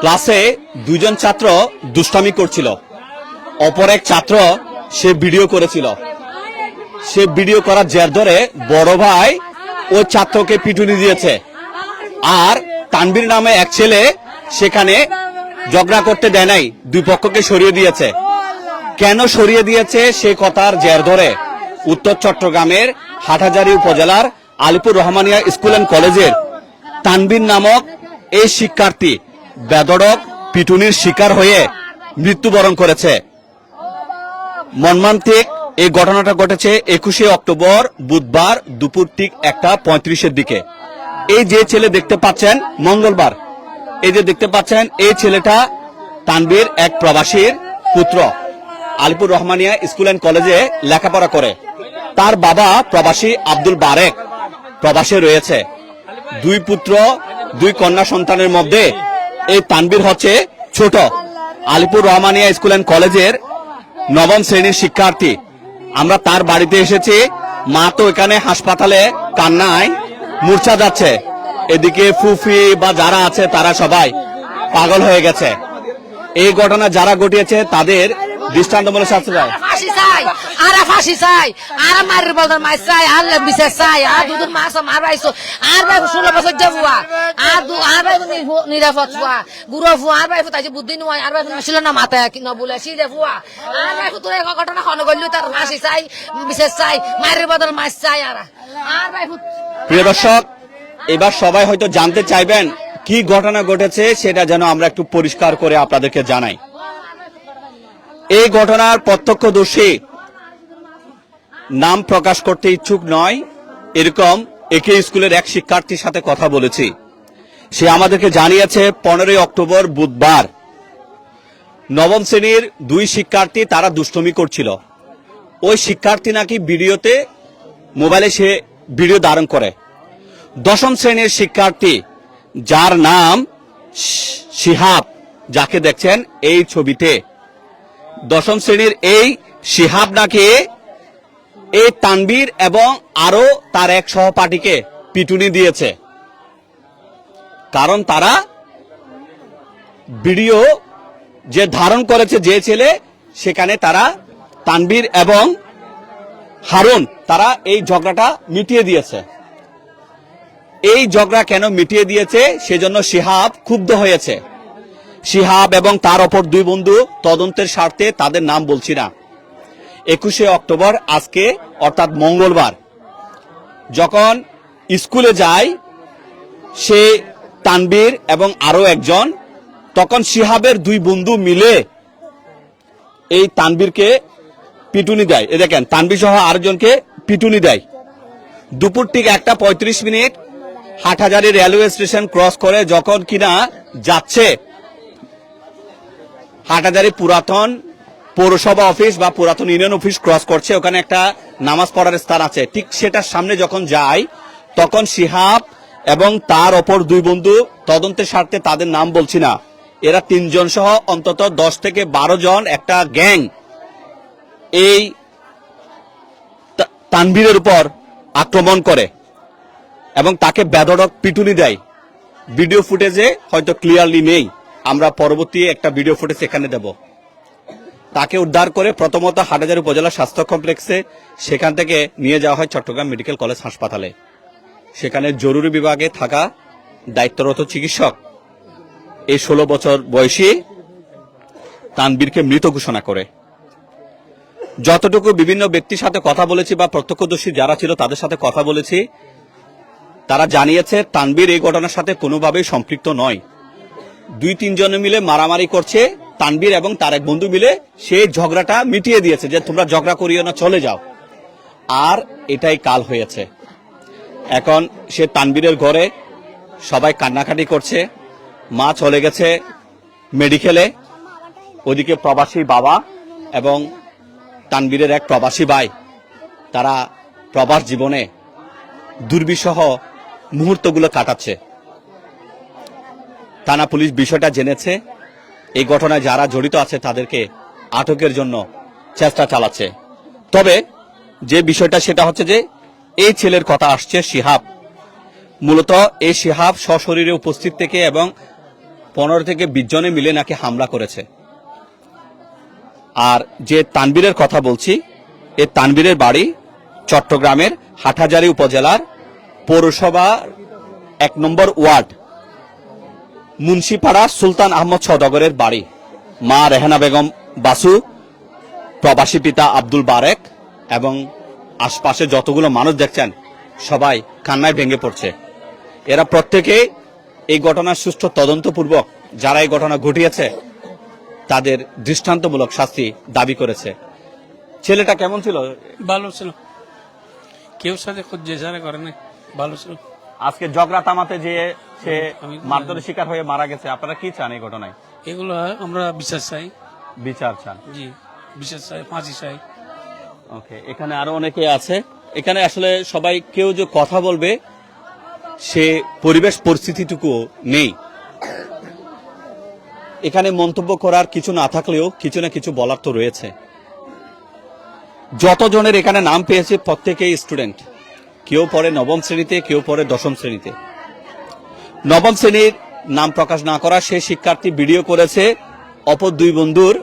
ক্লাসে দুইজন ছাত্র দুষ্টামি করছিল। অপর এক ছাত্র সে ভিডিও করেছিল। সে ভিডিও করার জের ধরে বড় ভাই ওই ছাত্রকে পিটুনি দিয়েছে। আর তানবীর নামে এক ছেলে সেখানে ঝগড়া করতে দেয় নাই, দুই পক্ষকে সরিয়ে দিয়েছে। কেন সরিয়ে দিয়েছে সে কথার জের ধরে উত্তর চট্টগ্রামের হাটহাজারী উপজেলার আলিপুর রহমানিয়া স্কুল অ্যান্ড কলেজের তানবীর নামক এই শিক্ষার্থী বেদড়ক পিটুনির শিকার হয়ে মৃত্যুবরণ করেছে। মর্মান্তিক এই ঘটনাটা ঘটেছে একুশে অক্টোবর বুধবার দুপুর ঠিক একটা পঁয়ত্রিশের দিকে। এই যে ছেলে দেখতে পাচ্ছেন, মঙ্গলবার, এই যে দেখতে পাচ্ছেন, এই ছেলেটা তানবীর এক প্রবাসীর পুত্র, আলিপুর রহমানিয়া স্কুল অ্যান্ড কলেজে লেখাপড়া করে। তার বাবা প্রবাসী আব্দুল বারেক প্রবাসে রয়েছে। দুই পুত্র দুই কন্যা সন্তানের মধ্যে এই তানবীর হচ্ছে ছোট। আলিপুর রহমানিয়া স্কুল অ্যান্ড কলেজের নবম শ্রেণির শিক্ষার্থী। আমরা তার বাড়িতে এসেছি। মা তো এখানে হাসপাতালে কান্নায় মূর্ছা যাচ্ছে। এদিকে ফুফি বা যারা আছে তারা সবাই পাগল হয়ে গেছে। এই ঘটনা যারা ঘটিয়েছে তাদের দৃষ্টান্তমূলক শাস্তি দেয় ফাঁসি চাই আর ফাঁসি চাই। আর মারির বদল মাছ চাই আর বিশেষ চাই। আর দুদিন মাছ আর ভাই ষোলো বছর আর দু আর ভাই নিরাপদ ফুয়া গুরু ফুয়া আর ভাই বুদ্ধি নয় আর ভাই ছিল না মাথায় কি নবুলে সিদে ফুয়া আর ভাই এক ঘটনা খন করলি তার ফাঁসি চাই বিশেষ চাই মারির বদল মাছ চাই আর। আর ভাই প্রিয় দর্শক এবার সবাই হয়তো জানতে চাইবেন কি ঘটনা ঘটেছে সেটা যেন আমরা একটু পরিষ্কার করে আপনাদেরকে জানাই। এই ঘটনার প্রত্যক্ষদর্শী নাম প্রকাশ করতে ইচ্ছুক নয়। এরকম একে স্কুলের এক শিক্ষার্থীর সাথে কথা বলেছি। সে আমাদেরকে জানিয়েছে, পনেরোই অক্টোবর বুধবার নবম শ্রেণির দুই শিক্ষার্থী তারা দুষ্টমি করছিল। ওই শিক্ষার্থী নাকি ভিডিওতে, মোবাইলে সে ভিডিও ধারণ করে। দশম শ্রেণির শিক্ষার্থী, যার নাম শিহাব, যাকে দেখছেন এই ছবিতে। দশম শ্রেণির এই শিহাব নাকি এই তানবীর এবং আরও তার এক সহপাঠীকে পিটুনি দিয়েছে। কারণ তারা ভিডিও যে ধারণ করেছে যে ছেলে, সেখানে তারা তানবীর এবং হারুন, তারা এই ঝগড়াটা মিটিয়ে দিয়েছে। এই ঝগড়া কেন মিটিয়ে দিয়েছে? সেজন্য শিহাব ক্ষুব্ধ হয়েছে। শিহাব এবং তার অপর দুই বন্ধু তদন্তের স্বার্থে তাদের নাম বলছি না। একুশে অক্টোবর আজকে, অর্থাৎ মঙ্গলবার, যখন স্কুলে যায় সে তানবীর এবং আরও একজন, তখন শিহাবের দুই বন্ধু মিলে এই তানবীরকে পিটুনি দেয়। এ দেখেন, তানবীর সহ আরেকজনকে পিটুনি দেয়। দুপুর ঠিক একটা পঁয়ত্রিশ minute Hathazari railway station cross করে যখন কিনা যাচ্ছে হাটহাজারি পুরাতন পৌরসভা অফিস বা পুরাতন ইউনিয়ন অফিস ক্রস করছে। ওখানে একটা নামাজ পড়ার স্থান আছে। ঠিক সেটার সামনে যখন যায় তখন শিহাব এবং তার অপর দুই বন্ধু তদন্তের স্বার্থে তাদের নাম বলছি না। এরা তিনজন সহ অন্তত দশ থেকে বারো জন একটা গ্যাং। এই তানভীরের উপর আক্রমণ করে এবং তাকে বেদড়ক পিটুনি দেয়। ভিডিও ফুটেজে হয়তো ক্লিয়ারলি নেই। আমরা পরবর্তী একটা ভিডিও ফুটেজ এখানে দেব। তাকে উদ্ধার করে প্রথমত হাটাজার উপজেলা স্বাস্থ্য কমপ্লেক্সে সেখান থেকে নিয়ে যাওয়া হয় চট্টগ্রাম মেডিকেল কলেজ হাসপাতালে। সেখানে জরুরি বিভাগে থাকা দায়িত্বরত চিকিৎসক। এই ষোলো বছর বয়সী তানবীরকে মৃত ঘোষণা করে। যতটুকু বিভিন্ন ব্যক্তির সাথে কথা বলেছি বা প্রত্যক্ষদর্শী যারা ছিল তাদের সাথে কথা বলেছি, তারা জানিয়েছে তানবীর এই ঘটনার সাথে কোনোভাবেই সম্পৃক্ত নয়। দুই তিনজনে মিলে মারামারি করছে তানবীর এবং তার এক বন্ধু মিলে। সেই ঝগড়াটা মিটিয়ে দিয়েছে যে তোমরা ঝগড়া করিও না, চলে যাও। আর এটাই কাল হয়েছে। এখন সে তানবীরের ঘরে সবাই কান্নাকাটি করছে। মা চলে গেছে মেডিকেলে। ওদিকে প্রবাসী বাবা এবং তানবীরের এক প্রবাসী ভাই। তারা প্রবাস জীবনে দুর্বিষহ মুহূর্তগুলো কাটাচ্ছে। থানা পুলিশ বিষয়টা জেনেছে। এই ঘটনায় যারা জড়িত আছে তাদেরকে আটকের জন্য চেষ্টা চালাচ্ছে। তবে যে বিষয়টা সেটা হচ্ছে যে, এই ছেলের কথা আসছে শিহাব। মূলত এই শিহাব সশরীরে উপস্থিত থেকে এবং পনেরো থেকে বিশ জনে মিলে নাকি হামলা করেছে। আর যে তানবীরের কথা বলছি এই তানবীরের বাড়ি চট্টগ্রামের হাটহাজারী উপজেলার পৌরসভা এক নম্বর ওয়ার্ড। মুন্সিপাড়া সুলতান আহমদ সদগরের বাড়ি। মা রেহানা বেগম বাসু প্রবাসী পিতা আব্দুল বারেক এবং আশপাশে যতগুলো মানুষ দেখছেন সবাই কান্নায় ভেঙে পড়ছে। এরা প্রত্যেকে এই ঘটনার সুষ্ঠু তদন্তপূর্বক যারা এই ঘটনা ঘটিয়েছে তাদের দৃষ্টান্তমূলক শাস্তি দাবি করেছে। ছেলেটা কেমন ছিল? ভালো ছিল। কেউ সাথে খুব করে ভালো ছিল। আজকে জগরা তামাতে যে সে মারধরের শিকার হয়ে মারা গেছে। আপনারা কি চান এই ঘটনায়? এগুলো আমরা বিশ্বাস চাই। বিচার চান? জি বিশ্বাস চাই ফাঁসি চাই। ওকে এখানে আরও অনেকে আছে। এখানে আসলে সবাই কেউ যে কথা বলবে সে পরিবেশ পরিস্থিতিটুকু নেই। এখানে মন্তব্য করার কিছু না থাকলেও কিছু না কিছু বলার তো রয়েছে। যতজনের এখানে নাম পেয়েছে প্রত্যেকেই স্টুডেন্ট। কেউ পড়ে নবম শ্রেণীতে কেউ পড়ে দশম শ্রেণীতে। নবম শ্রেণির নাম প্রকাশ না করা সে শিক্ষার্থী ভিডিও করেছে অপর দুই বন্ধুর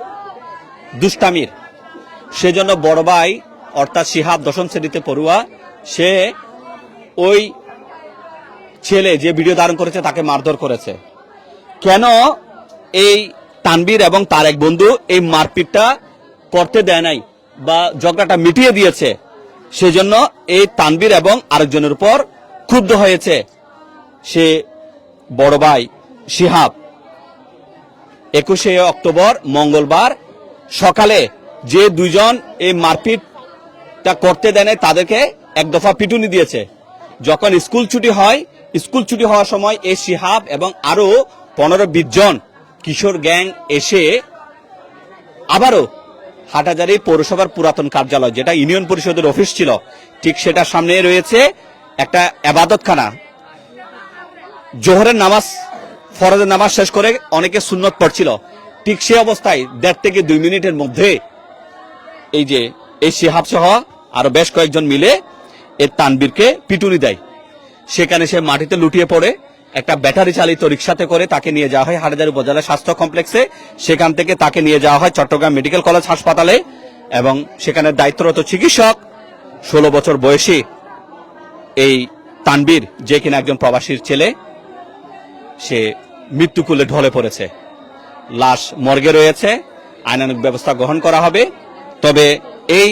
দুষ্টামির। সেজন্য বড় ভাই, অর্থাৎ শিহাব দশম শ্রেণীতে পড়ুয়া, সে ওই ছেলে যে ভিডিও ধারণ করেছে তাকে মারধর করেছে। কেন এই তানবীর এবং তার এক বন্ধু এই মারপিটটা করতে দেয় নাই বা ঝগড়াটা মিটিয়ে দিয়েছে? সেজন্য এই তানবীর এবং আরেকজনের উপর ক্ষুব্ধ হয়েছে। সে বড় ভাই শিহাব। একুশে অক্টোবর মঙ্গলবার সকালে যে দুইজন এই মারপিটটা করতে দেয় নাই, তাদেরকে এক দফা পিটুনি দিয়েছে। যখন স্কুল ছুটি হয় স্কুল ছুটি হওয়ার সময় এই শিহাব এবং আরও পনেরো বিশ জন কিশোর গ্যাং এসে আবারও হাটাজারি পৌরসভার পুরাতন কার্যালয় যেটা ইউনিয়ন পরিষদের অফিস ছিল ঠিক সেটার সামনে রয়েছে একটা আবাদতখানা। জোহরের নামাজ, ফরজের নামাজ শেষ করে অনেকে সুন্নত পড়ছিল। ঠিক সে অবস্থায় দেড় থেকে দুই মিনিটের মধ্যে এই যে এই শিহাব সহ আরও বেশ কয়েকজন মিলে এই তানবীরকে পিটুনি দেয়। সেখানে সে মাটিতে লুটিয়ে পড়ে, একটা ব্যাটারি চালিত রিক্সাতে করে তাকে নিয়ে যাওয়া হয় হাটাজারি উপজেলা স্বাস্থ্য কমপ্লেক্সে। সেখান থেকে তাকে নিয়ে যাওয়া হয় চট্টগ্রাম মেডিকেল কলেজ হাসপাতালে এবং সেখানে দায়িত্বরত চিকিৎসক, ষোলো বছর বয়সী এই তানবীর, যে কিনা একজন প্রবাসীর ছেলে সে মৃত্যুকুলে ঢলে পড়েছে। লাশ মর্গে রয়েছে আইনানুক ব্যবস্থা গ্রহণ করা হবে। তবে এই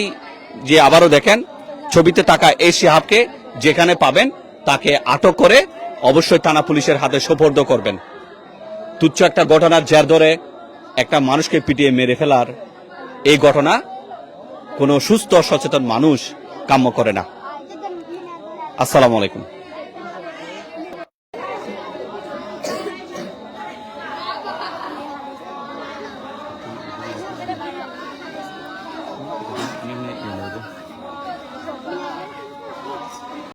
যে আবারও দেখেন, ছবিতে থাকা এই শিহাবকে যেখানে পাবেন, তাকে আটক করে অবশ্যই থানা পুলিশের হাতে সোপর্দ করবেন। তুচ্ছ একটা ঘটনার জের ধরে একটা মানুষকে পিটিয়ে মেরে ফেলার এই ঘটনা কোনো সুস্থ, সচেতন মানুষ কাম্য করে না। আসসালামু আলাইকুম।